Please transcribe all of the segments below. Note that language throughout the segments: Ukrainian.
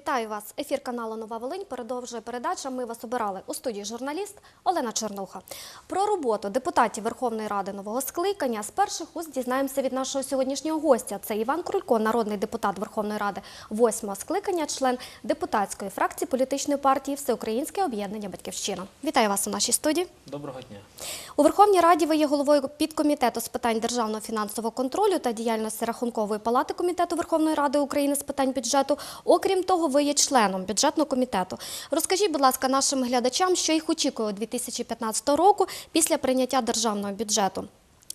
Вітаю вас. Ефір каналу Нова Волинь продовжує передача. Ми вас обирали у студії журналіст Олена Чернуха. Про роботу депутатів Верховної Ради нового скликання з перших уст дізнаємося від нашого сьогоднішнього гостя. Це Іван Крулько, народний депутат Верховної Ради восьмого скликання, член депутатської фракції політичної партії Всеукраїнське об'єднання Батьківщина. Вітаю вас у нашій студії. Доброго дня. У Верховній Раді ви є головою підкомітету з питань державного фінансового контролю та діяльності Рахункової палати Комітету Верховної Ради України з питань бюджету. Окрім того, ви є членом бюджетного комітету. Розкажіть, будь ласка, нашим глядачам, що їх очікує 2015 року після прийняття державного бюджету.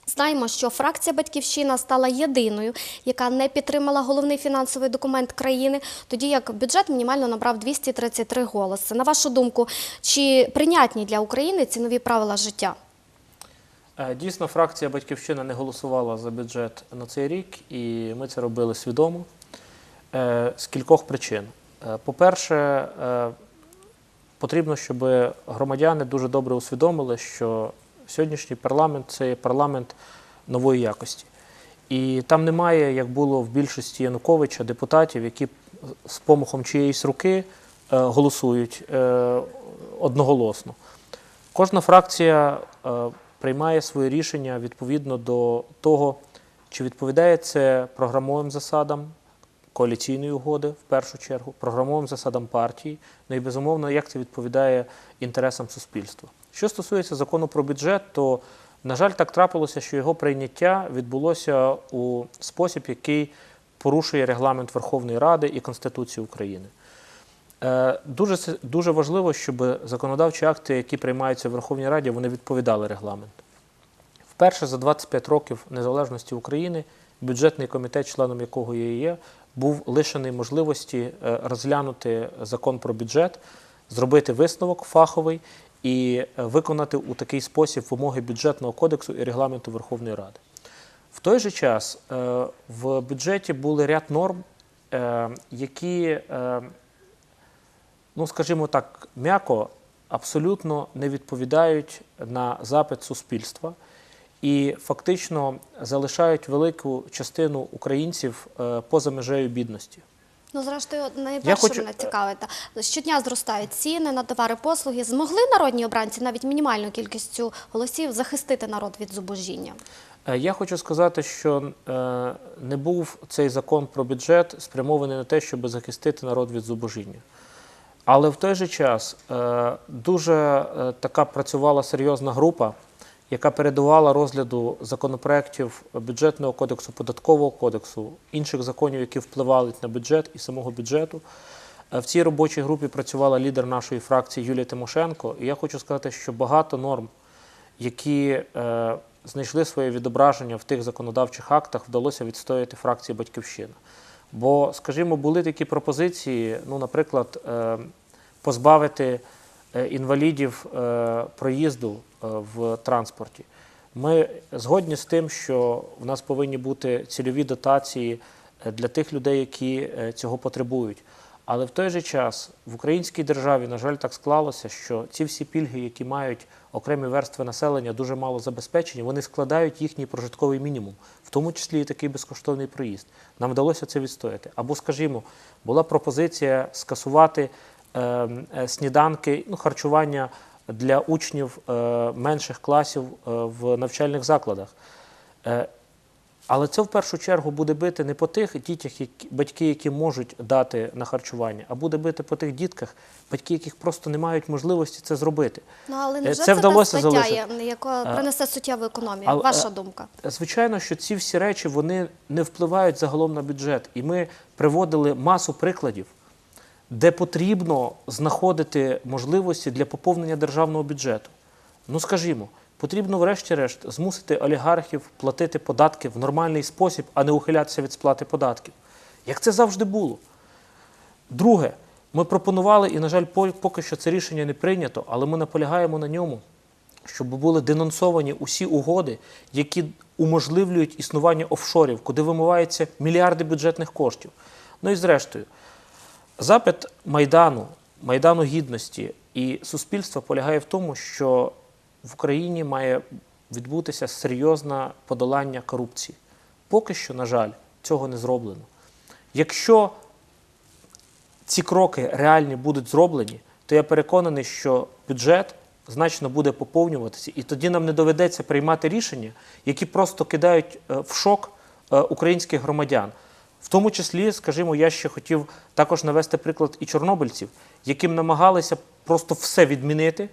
Знаємо, що фракція Батьківщина стала єдиною, яка не підтримала головний фінансовий документ країни, тоді як бюджет мінімально набрав 233 голоси. На вашу думку, чи прийнятні для України ці нові правила життя? Е, Дійсно, фракція Батьківщина не голосувала за бюджет на цей рік, і ми це робили свідомо е, з кількох причин. Е, По-перше, е, потрібно, щоб громадяни дуже добре усвідомили, що сьогоднішній парламент це парламент нової якості. І там немає, як було в більшості Януковича, депутатів, які з помахом чиєїсь руки е, голосують одноголосно. Кожна фракція приймає своє рішення відповідно до того, чи відповідає це програмовим засадам коаліційної угоди, в першу чергу, програмовим засадам партії, ну і безумовно, як це відповідає інтересам суспільства. Що стосується закону про бюджет, то, на жаль, так трапилося, що його прийняття відбулося у спосіб, який порушує регламент Верховної Ради і Конституцію України. Е, Дуже, дуже важливо, щоб законодавчі акти, які приймаються в Верховній Раді, вони відповідали регламенту. Вперше за 25 років незалежності України бюджетний комітет, членом якого я є, був лишений можливості е, розглянути закон про бюджет, зробити висновок фаховий і е, виконати у такий спосіб вимоги бюджетного кодексу і регламенту Верховної Ради. В той же час е, в бюджеті були ряд норм, які, ну скажімо так, м'яко, абсолютно не відповідають на запит суспільства і фактично залишають велику частину українців е, поза межею бідності. Ну, зрештою, найперше хочу- мене цікавить. Щодня зростають ціни на товари послуги. Змогли народні обранці навіть мінімальною кількістю голосів захистити народ від зубожіння? Е, Я хочу сказати, що е, не був цей закон про бюджет спрямований на те, щоб захистити народ від зубожіння. Але в той же час дуже така працювала серйозна група, яка передувала розгляду законопроєктів бюджетного кодексу, податкового кодексу, інших законів, які впливали на бюджет і самого бюджету. Е, В цій робочій групі працювала лідер нашої фракції Юлія Тимошенко. І я хочу сказати, що багато норм, які е, знайшли своє відображення в тих законодавчих актах, вдалося відстояти фракції Батьківщина. Бо, скажімо, були такі пропозиції, ну, наприклад, е, позбавити інвалідів е, проїзду е, в транспорті. Ми згодні з тим, що в нас повинні бути цільові дотації е, для тих людей, які е, цього потребують. Але в той же час в українській державі, на жаль, так склалося, що ці всі пільги, які мають окремі верстви населення, дуже мало забезпечені, вони складають їхній прожитковий мінімум, в тому числі і такий безкоштовний проїзд. Нам вдалося це відстояти. Або, скажімо, була пропозиція скасувати е, е, сніданки, ну, харчування для учнів е, менших класів е, в навчальних закладах. Е, але це в першу чергу буде бити не по тих дітях, які, батьки, які можуть дати на харчування, а буде бити по тих дітках, батьки, яких просто не мають можливості це зробити. Ну але Е, невже це це, вдалося залишити. яка принесе суттєву економію? але- Ваша думка? Звичайно, що ці всі речі вони не впливають загалом на бюджет. І ми приводили масу прикладів, де потрібно знаходити можливості для поповнення державного бюджету. Ну, скажімо, потрібно, врешті-решт, змусити олігархів платити податки в нормальний спосіб, а не ухилятися від сплати податків. Як це завжди було. Друге, ми пропонували, і, на жаль, поки що це рішення не прийнято, але ми наполягаємо на ньому, щоб були денонсовані усі угоди, які уможливлюють існування офшорів, куди вимиваються мільярди бюджетних коштів. Ну і зрештою, запит Майдану, Майдану Гідності і суспільства полягає в тому, що в Україні має відбутися серйозне подолання корупції. Поки що, на жаль, цього не зроблено. Якщо ці кроки реальні будуть зроблені, то я переконаний, що бюджет значно буде поповнюватися, і тоді нам не доведеться приймати рішення, які просто кидають е, в шок е, українських громадян. В тому числі, скажімо, я ще хотів також навести приклад і чорнобильців, яким намагалися просто все відмінити,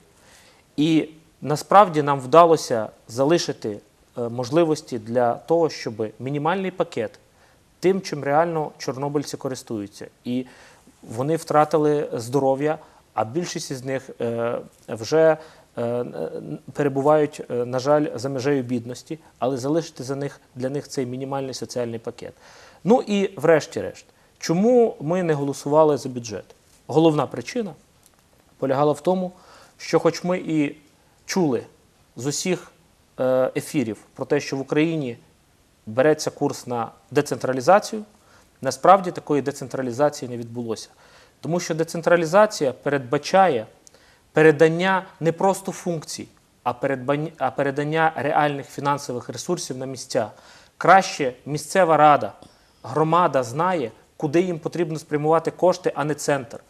і насправді нам вдалося залишити е, можливості для того, щоб мінімальний пакет тим, чим реально чорнобильці користуються. І вони втратили здоров'я, а більшість із них е, вже е, перебувають, на жаль, за межею бідності, але залишити за них для них цей мінімальний соціальний пакет. Ну і врешті-решт, чому ми не голосували за бюджет? Головна причина полягала в тому, що, хоч ми і чули з усіх е, ефірів про те, що в Україні береться курс на децентралізацію, насправді такої децентралізації не відбулося. Тому що децентралізація передбачає передання не просто функцій, а передання реальних фінансових ресурсів на місця. Краще місцева рада, громада знає, куди їм потрібно спрямувати кошти, а не центр.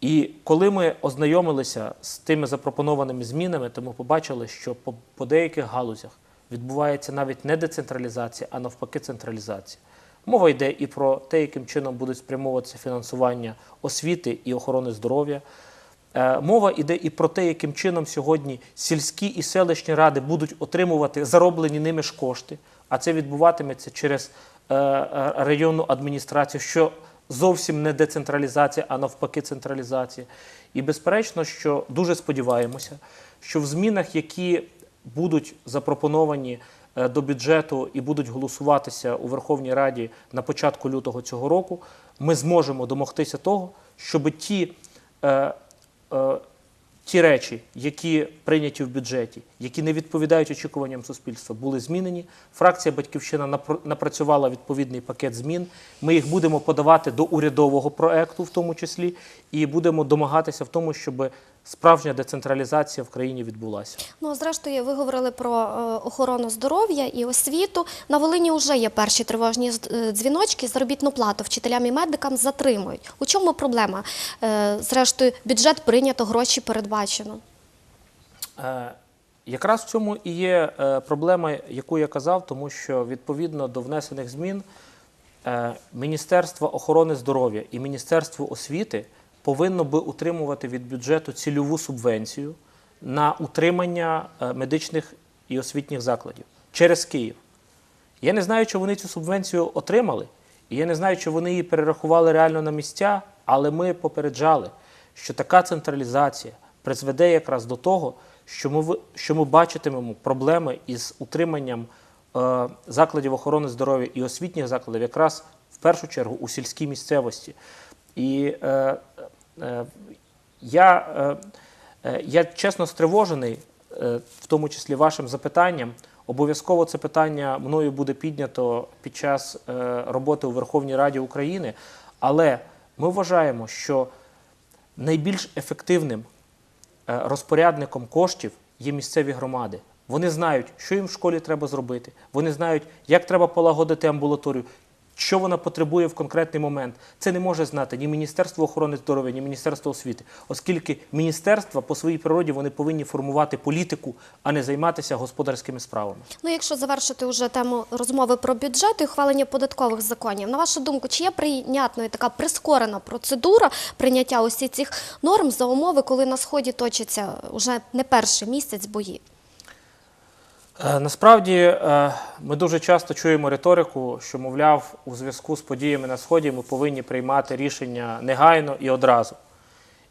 І коли ми ознайомилися з тими запропонованими змінами, то ми побачили, що по, по деяких галузях відбувається навіть не децентралізація, а навпаки централізація. Мова йде і про те, яким чином будуть спрямовуватися фінансування освіти і охорони здоров'я. Е, Мова йде і про те, яким чином сьогодні сільські і селищні ради будуть отримувати зароблені ними ж кошти, а це відбуватиметься через районну адміністрацію, що зовсім не децентралізація, а навпаки централізація. І безперечно, що дуже сподіваємося, що в змінах, які будуть запропоновані е, до бюджету і будуть голосуватися у Верховній Раді на початку лютого цього року, ми зможемо домогтися того, щоб ті е, е, ті речі, які прийняті в бюджеті, які не відповідають очікуванням суспільства, були змінені. Фракція Батьківщина напр- напрацювала відповідний пакет змін. Ми їх будемо подавати до урядового проекту, в тому числі, і будемо домагатися в тому, щоб справжня децентралізація в країні відбулася. Ну, зрештою, ви говорили про е, охорону здоров'я і освіту. На Волині вже є перші тривожні е, дзвіночки. Заробітну плату вчителям і медикам затримують. У чому проблема? Е, Зрештою, бюджет прийнято, гроші передбачено. Е, Якраз в цьому і є проблема, яку я казав, тому що відповідно до внесених змін Міністерство охорони здоров'я і Міністерство освіти повинно би утримувати від бюджету цільову субвенцію на утримання е, медичних і освітніх закладів через Київ. Я не знаю, чи вони цю субвенцію отримали, і я не знаю, чи вони її перерахували реально на місця, але ми попереджали, що така централізація призведе якраз до того, що ми, що ми бачитимемо проблеми із утриманням е, закладів охорони здоров'я і освітніх закладів якраз в першу чергу у сільській місцевості. І е, я, е, е, я чесно стривожений, е, в тому числі вашим запитанням. Обов'язково це питання мною буде піднято під час е, роботи у Верховній Раді України, але ми вважаємо, що найбільш ефективним е, розпорядником коштів є місцеві громади. Вони знають, що їм в школі треба зробити. Вони знають, як треба полагодити амбулаторію, що вона потребує в конкретний момент. Це не може знати ні Міністерство охорони здоров'я, ні Міністерство освіти, оскільки міністерства по своїй природі вони повинні формувати політику, а не займатися господарськими справами. Ну, якщо завершити вже тему розмови про бюджет і ухвалення податкових законів, на вашу думку, чи є прийнятною така прискорена процедура прийняття усіх цих норм за умови, коли на сході точаться вже не перший місяць бої? Е, Насправді е, ми дуже часто чуємо риторику, що, мовляв, у зв'язку з подіями на Сході ми повинні приймати рішення негайно і одразу.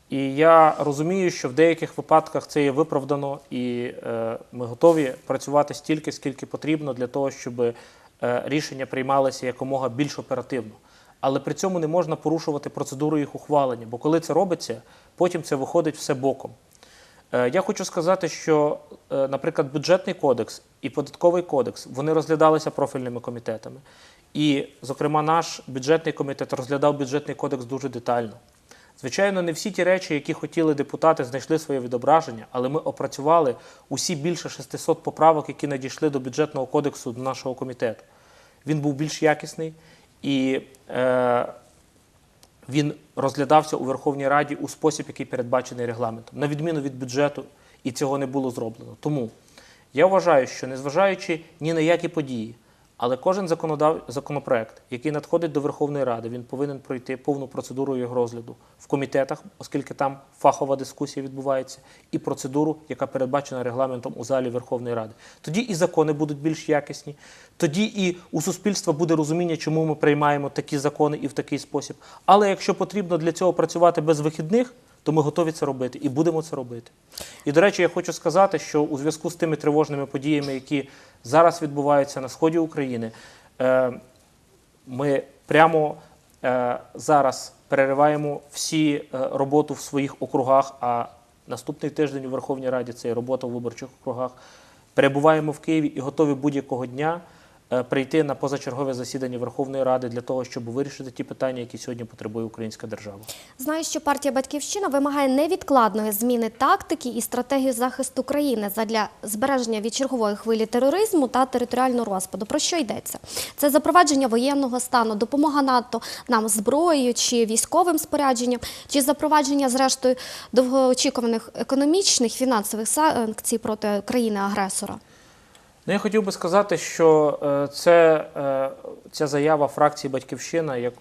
І я розумію, що в деяких випадках це є виправдано, і е, ми готові працювати стільки, скільки потрібно для того, щоб рішення приймалися якомога більш оперативно. Але при цьому не можна порушувати процедуру їх ухвалення, бо коли це робиться, потім це виходить все боком. Е, Я хочу сказати, що, е, наприклад, бюджетний кодекс і податковий кодекс вони розглядалися профільними комітетами. І, зокрема, наш бюджетний комітет розглядав бюджетний кодекс дуже детально. Звичайно, не всі ті речі, які хотіли депутати, знайшли своє відображення, але ми опрацювали усі більше 600 поправок, які надійшли до бюджетного кодексу до нашого комітету. Він був більш якісний і е, він розглядався у Верховній Раді у спосіб, який передбачений регламентом, на відміну від бюджету, і цього не було зроблено. Тому я вважаю, що незважаючи ні на які події, але кожен законодав... законопроект, який надходить до Верховної Ради, він повинен пройти повну процедуру його розгляду в комітетах, оскільки там фахова дискусія відбувається, і процедуру, яка передбачена регламентом у залі Верховної Ради. Тоді і закони будуть більш якісні, тоді і у суспільства буде розуміння, чому ми приймаємо такі закони і в такий спосіб. Але якщо потрібно для цього працювати без вихідних, то ми готові це робити і будемо це робити. І до речі, я хочу сказати, що у зв'язку з тими тривожними подіями, які зараз відбуваються на сході України, е, ми прямо е, зараз перериваємо всі е, роботу в своїх округах. А наступний тиждень у Верховній Раді це і робота в виборчих округах. Перебуваємо в Києві і готові будь-якого дня прийти на позачергове засідання Верховної Ради для того, щоб вирішити ті питання, які сьогодні потребує українська держава. Знаю, що партія Батьківщина вимагає невідкладної зміни тактики і стратегії захисту країни задля збереження від чергової хвилі тероризму та територіального розпаду. Про що йдеться? Це запровадження воєнного стану, допомога НАТО нам зброєю чи військовим спорядженням, чи запровадження, зрештою, довгоочікуваних економічних фінансових санкцій проти країни-агресора. Ну, я хотів би сказати, що е, це, е, ця заява фракції Батьківщина, як,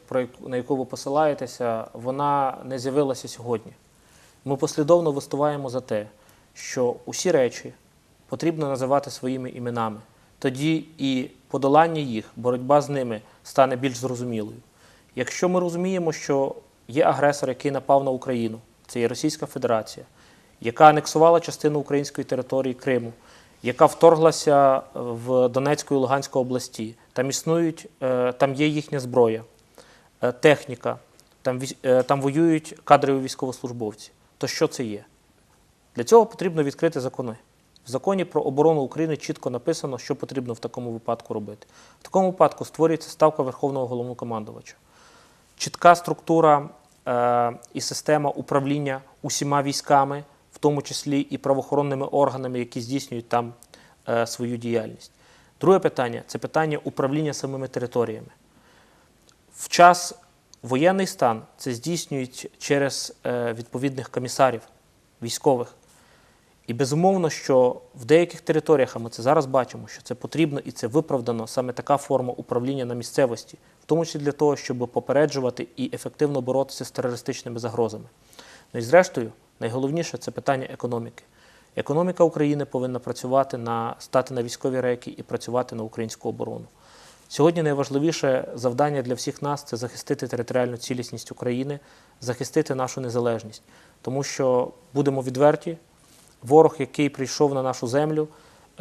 на яку ви посилаєтеся, вона не з'явилася сьогодні. Ми послідовно виступаємо за те, що усі речі потрібно називати своїми іменами. Тоді і подолання їх, боротьба з ними стане більш зрозумілою. Якщо ми розуміємо, що є агресор, який напав на Україну, це є Російська Федерація, яка анексувала частину української території Криму, яка вторглася в Донецьку і Луганську області. Там існують, е, там є їхня зброя, е, техніка, там, е, там воюють кадрові військовослужбовці. То що це є? Для цього потрібно відкрити закони. В законі про оборону України чітко написано, що потрібно в такому випадку робити. В такому випадку створюється ставка Верховного головнокомандувача. Чітка структура е, і система управління усіма військами, тому числі і правоохоронними органами, які здійснюють там е, свою діяльність. Друге питання це питання управління самими територіями. В час воєнний стан це здійснюють через е, відповідних комісарів військових. І безумовно, що в деяких територіях, а ми це зараз бачимо, що це потрібно і це виправдано саме така форма управління на місцевості, в тому числі для того, щоб попереджувати і ефективно боротися з терористичними загрозами. Ну і зрештою, найголовніше це питання економіки. Економіка України повинна працювати на стати на військові рейки і працювати на українську оборону. Сьогодні найважливіше завдання для всіх нас це захистити територіальну цілісність України, захистити нашу незалежність. Тому що будемо відверті, ворог, який прийшов на нашу землю,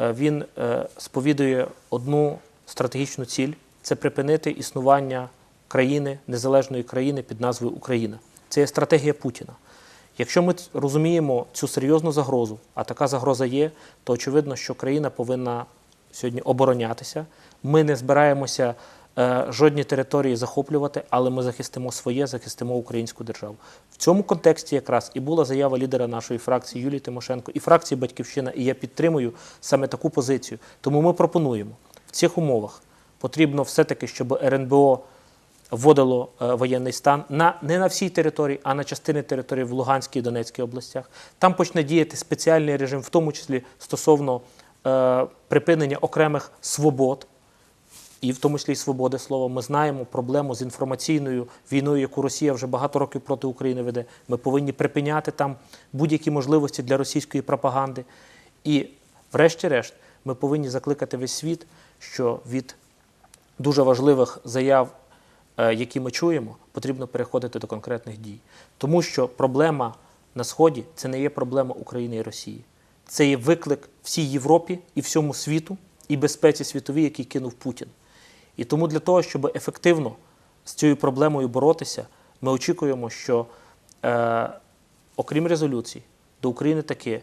е, він е, сповідує одну стратегічну ціль це припинити існування країни, незалежної країни під назвою Україна. Це є стратегія Путіна. Якщо ми розуміємо цю серйозну загрозу, а така загроза є, то очевидно, що країна повинна сьогодні оборонятися. Ми не збираємося е, жодні території захоплювати, але ми захистимо своє, захистимо українську державу. В цьому контексті якраз і була заява лідера нашої фракції Юлії Тимошенко і фракції Батьківщина, і я підтримую саме таку позицію. Тому ми пропонуємо в цих умовах потрібно все-таки, щоб РНБО вводило е, воєнний стан на не на всій території, а на частини території в Луганській і Донецькій областях. Там почне діяти спеціальний режим, в тому числі стосовно е, припинення окремих свобод, і в тому числі й свободи слова. Ми знаємо проблему з інформаційною війною, яку Росія вже багато років проти України веде. Ми повинні припиняти там будь-які можливості для російської пропаганди. І, врешті-решт, ми повинні закликати весь світ, що від дуже важливих заяв, які ми чуємо, потрібно переходити до конкретних дій. Тому що проблема на Сході це не є проблема України і Росії. Це є виклик всій Європі і всьому світу, і безпеці світовій, який кинув Путін. І тому для того, щоб ефективно з цією проблемою боротися, ми очікуємо, що е, окрім резолюцій, до України таки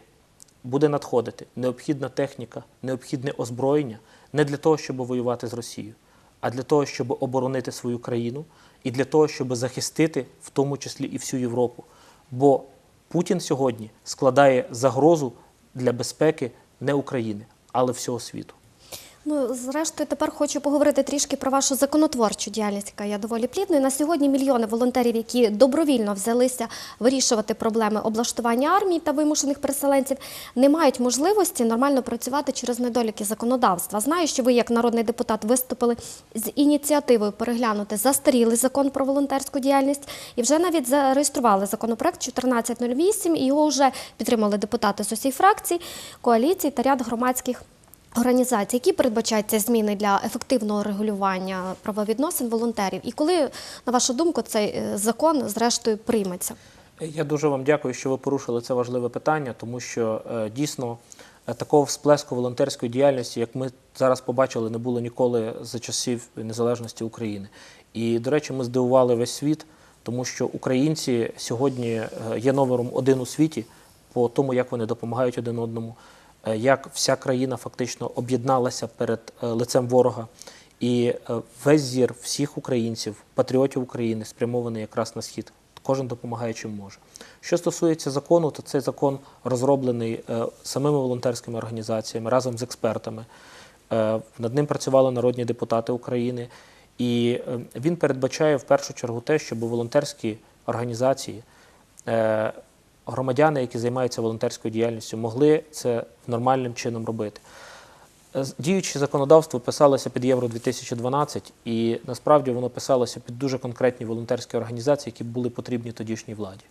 буде надходити необхідна техніка, необхідне озброєння не для того, щоб воювати з Росією, а для того, щоб оборонити свою країну і для того, щоб захистити в тому числі і всю Європу. Бо Путін сьогодні складає загрозу для безпеки не України, але всього світу. Ну, зрештою, тепер хочу поговорити трішки про вашу законотворчу діяльність, яка є доволі плідною. На сьогодні мільйони волонтерів, які добровільно взялися вирішувати проблеми облаштування армії та вимушених переселенців, не мають можливості нормально працювати через недоліки законодавства. Знаю, що ви, як народний депутат, виступили з ініціативою переглянути застарілий закон про волонтерську діяльність і вже навіть зареєстрували законопроект 1408, і його вже підтримали депутати з усіх фракцій, коаліцій та ряд громадських. Організацій, які передбачають ці зміни для ефективного регулювання правовідносин волонтерів, і коли, на вашу думку, цей е, закон зрештою прийметься? Я дуже вам дякую, що ви порушили це важливе питання, тому що е, дійсно е, такого всплеску волонтерської діяльності, як ми зараз побачили, не було ніколи за часів незалежності України. І, до речі, ми здивували весь світ, тому що українці сьогодні є номером один у світі по тому, як вони допомагають один одному, як вся країна фактично об'єдналася перед е, лицем ворога. І е, весь зір всіх українців, патріотів України, спрямований якраз на схід. Кожен допомагає чим може. Що стосується закону, то цей закон розроблений е, самими волонтерськими організаціями разом з експертами. Е, Над ним працювали народні депутати України, і е, він передбачає в першу чергу те, щоб волонтерські організації, е, громадяни, які займаються волонтерською діяльністю, могли це нормальним чином робити. Діюче законодавство писалося під Євро 2012, і насправді воно писалося під дуже конкретні волонтерські організації, які були потрібні тодішній владі.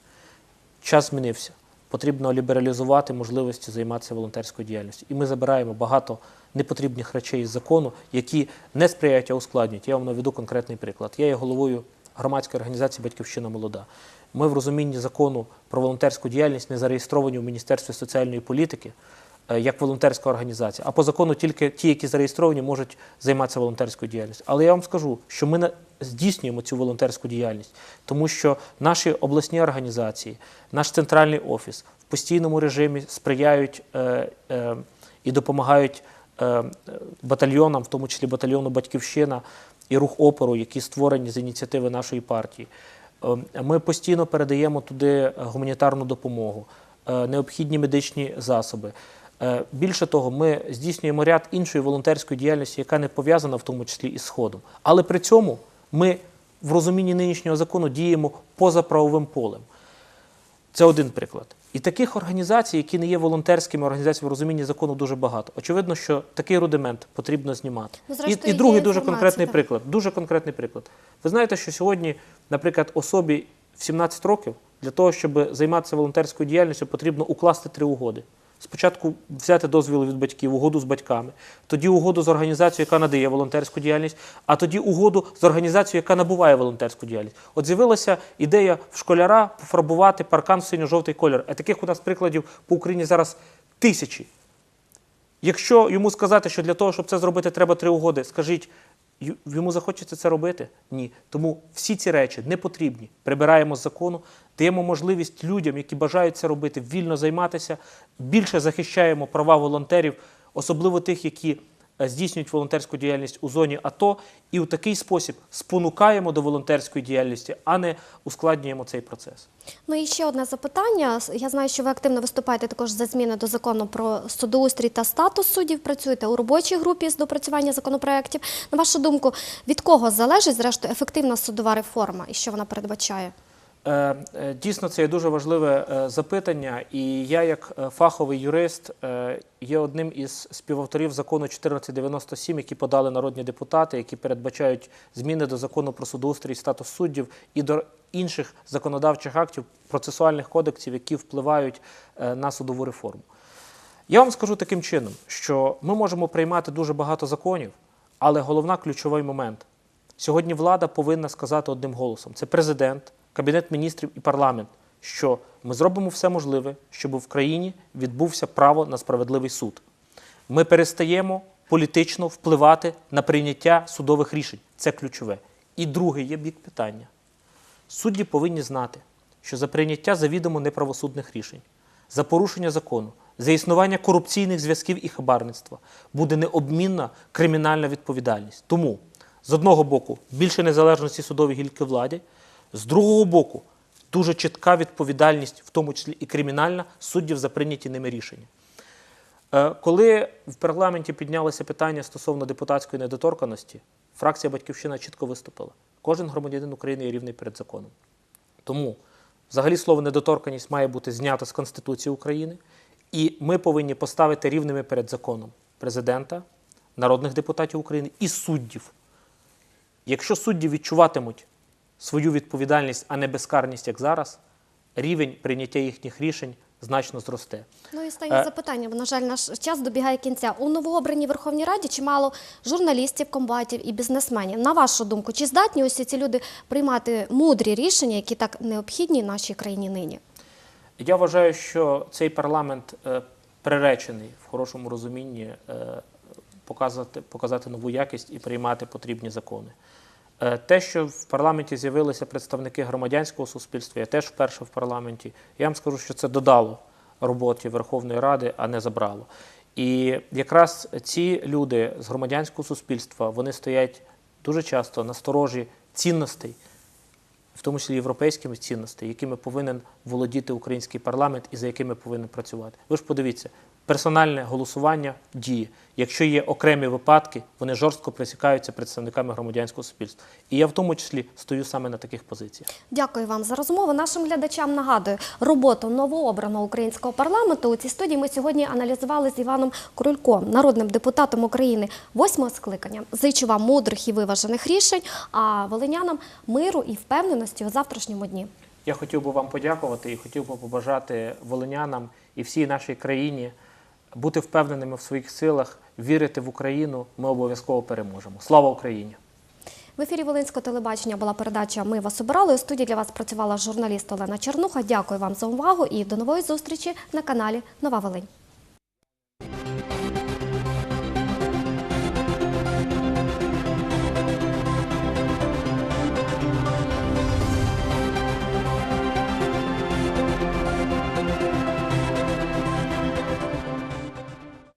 Час змінився. Потрібно лібералізувати можливості займатися волонтерською діяльністю. І ми забираємо багато непотрібних речей із закону, які не сприяють, а ускладнюють. Я вам наведу конкретний приклад. Я є головою громадської організації Батьківщина молода. Ми в розумінні закону про волонтерську діяльність не зареєстровані в Міністерстві соціальної політики е, як волонтерська організація. А по закону тільки ті, які зареєстровані, можуть займатися волонтерською діяльністю. Але я вам скажу, що ми здійснюємо цю волонтерську діяльність, тому що наші обласні організації, наш центральний офіс в постійному режимі сприяють е, е, і допомагають батальйонам, в тому числі батальйону Батьківщина і рух опору, які створені з ініціативи нашої партії. Е, Ми постійно передаємо туди гуманітарну допомогу, е, необхідні медичні засоби. Е, Більше того, ми здійснюємо ряд іншої волонтерської діяльності, яка не пов'язана в тому числі із Сходом. Але при цьому ми в розумінні нинішнього закону діємо поза правовим полем. Це один приклад. І таких організацій, які не є волонтерськими організаціями в розумінні закону, дуже багато. Очевидно, що такий рудимент потрібно знімати. Ну, і, і другий дуже конкретний так. приклад. Дуже конкретний приклад. Ви знаєте, що сьогодні, наприклад, особі в 17 років для того, щоб займатися волонтерською діяльністю, потрібно укласти три угоди. Спочатку взяти дозвіл від батьків, угоду з батьками, тоді угоду з організацією, яка надає волонтерську діяльність, а тоді угоду з організацією, яка набуває волонтерську діяльність. От з'явилася ідея в школяра пофарбувати паркан в синьо-жовтий кольор. А таких у нас прикладів по Україні зараз тисячі. Якщо йому сказати, що для того, щоб це зробити, треба три угоди, скажіть, йому захочеться це робити? Ні. Тому всі ці речі не потрібні. Прибираємо з закону, даємо можливість людям, які бажають це робити, вільно займатися, більше захищаємо права волонтерів, особливо тих, які е, здійснюють волонтерську діяльність у зоні АТО, і у такий спосіб спонукаємо до волонтерської діяльності, а не ускладнюємо цей процес. Ну і ще одне запитання. Я знаю, що ви активно виступаєте також за зміни до закону про судоустрій та статус суддів. Працюєте у робочій групі з допрацювання законопроєктів. На вашу думку, від кого залежить зрештою ефективна судова реформа і що вона передбачає? Е, е, Дійсно, це є дуже важливе е, запитання, і я, як фаховий юрист, є одним із співавторів закону 1497, які подали народні депутати, які передбачають зміни до закону про судоустрій статус суддів і до інших законодавчих актів, процесуальних кодексів, які впливають на судову реформу. Я вам скажу таким чином, що ми можемо приймати дуже багато законів, але головна ключовий момент. Сьогодні влада повинна сказати одним голосом: це президент, кабінет міністрів і парламент, що ми зробимо все можливе, щоб в країні відбувся право на справедливий суд. Ми перестаємо політично впливати на прийняття судових рішень. Це ключове. І друге є бік питання. Судді повинні знати, що за прийняття завідомо неправосудних рішень, за порушення закону, за існування корупційних зв'язків і хабарництва буде необмінна кримінальна відповідальність. Тому, з одного боку, більше незалежності судової гілки влади, з другого боку, дуже чітка відповідальність, в тому числі і кримінальна, суддів за прийняті ними рішення. Е, Коли в парламенті піднялося питання стосовно депутатської недоторканості, фракція Батьківщина чітко виступила. Кожен громадянин України є рівний перед законом. Тому взагалі слово недоторканність має бути знято з Конституції України, і ми повинні поставити рівними перед законом президента, народних депутатів України і суддів. Якщо судді відчуватимуть свою відповідальність, а не безкарність, як зараз, рівень прийняття їхніх рішень значно зросте. Ну і останнє Е, запитання, бо, на жаль, наш час добігає кінця. У новообраній Верховній Раді чимало журналістів, комбатів і бізнесменів. На вашу думку, чи здатні усі ці люди приймати мудрі рішення, які так необхідні нашій країні нині? Я вважаю, що цей парламент е, приречений в хорошому розумінні е, показати, показати нову якість і приймати потрібні закони. Е, Те, що в парламенті з'явилися представники громадянського суспільства, я теж вперше в парламенті. Я вам скажу, що це додало роботі Верховної Ради, а не забрало. І якраз ці люди з громадянського суспільства вони стоять дуже часто на сторожі цінностей, в тому числі європейськими цінностями, якими повинен володіти український парламент і за якими повинен працювати. Ви ж подивіться, персональне голосування діє. Якщо є окремі випадки, вони жорстко присікаються представниками громадянського суспільства. І я в тому числі стою саме на таких позиціях. Дякую вам за розмову. Нашим глядачам нагадую роботу новообраного українського парламенту. У цій студії ми сьогодні аналізували з Іваном Крульком, народним депутатом України восьмого скликання. Зичу вам мудрих і виважених рішень, а волинянам миру і впевненості у завтрашньому дні. Я хотів би вам подякувати і хотів би побажати волинянам і всій нашій країні бути впевненими в своїх силах, вірити в Україну. Ми обов'язково переможемо. Слава Україні! В ефірі Волинського телебачення була передача Ми вас обирали. У студії для вас працювала журналіст Олена Чернуха. Дякую вам за увагу і до нової зустрічі на каналі Нова Волинь.